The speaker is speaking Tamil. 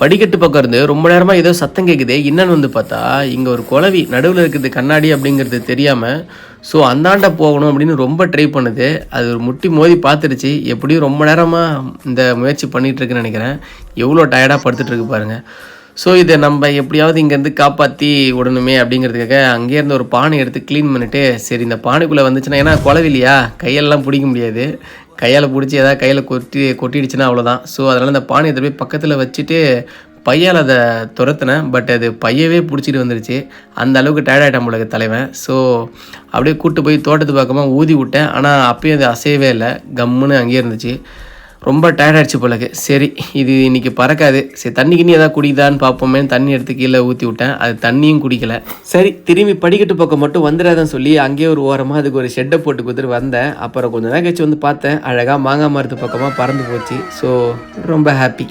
படிக்கட்டு பக்கம் இருந்து ரொம்ப நேரமாக ஏதோ சத்தம் கேட்குது என்னன்னு வந்து பார்த்தா இங்கே ஒரு குழவி நடுவில் இருக்குது கண்ணாடி அப்படிங்கிறது தெரியாமல் ஸோ அந்தாண்ட போகணும் அப்படின்னு ரொம்ப ட்ரை பண்ணுது. அது ஒரு முட்டி மோதி பார்த்துருச்சு எப்படியும் ரொம்ப நேரமாக இந்த முயற்சி பண்ணிகிட்ருக்குன்னு நினைக்கிறேன். எவ்வளோ டயர்டாக படுத்துட்டு இருக்கு பாருங்கள் ஸோ இதை நம்ம எப்படியாவது இங்கேருந்து காப்பாற்றி விடணுமே அப்படிங்கிறதுக்காக அங்கேயே இருந்து ஒரு பானை எடுத்து க்ளீன் பண்ணிவிட்டு சரி இந்த பானைக்குள்ளே வந்துச்சுன்னா ஏன்னா குளவி இல்லையா? கையெல்லாம் பிடிக்க முடியாது. கையால் பிடிச்சி ஏதாவது கையில் கொட்டி கொட்டிடுச்சுன்னா அவ்வளோதான் ஸோ அதனால் இந்த பானையை எடுத்து போய் பக்கத்தில் வச்சுட்டு பையால் அதை துரத்துனேன். பட் அது பையவே பிடிச்சிட்டு வந்துருச்சு. அந்த அளவுக்கு டயர்ட் ஆகிட்டான் தலைவன். ஸோ அப்படியே கூப்பிட்டு போய் தோட்டத்து பக்கமாக ஊதி விட்டேன். ஆனால் அப்பயும் அது அசையவே இல்லை. கம்முன்னு அங்கேயே இருந்துச்சு. ரொம்ப டயர்ட் ஆயிடுச்சு போலக்கு. சரி இது இன்றைக்கி பறக்காது. சரி தண்ணி கிண்ணி எதாவது குடிக்குதான்னு பார்ப்போமே தண்ணி எடுத்து கீழே ஊற்றி விட்டேன். அது தண்ணியும் குடிக்கல. சரி திரும்பி படிக்கட்டு பக்கம் மட்டும் வந்துடாதான் சொல்லி அங்கேயே ஒரு ஓரமாக அதுக்கு ஒரு ஷெட்டை போட்டு கொடுத்துட்டு வந்தேன். அப்புறம் கொஞ்சம் நேரம் கழிச்சு வந்து பார்த்தேன். அழகாக மாங்காய் மரத்து பக்கமாக பறந்து போச்சு. ஸோ ரொம்ப ஹாப்பி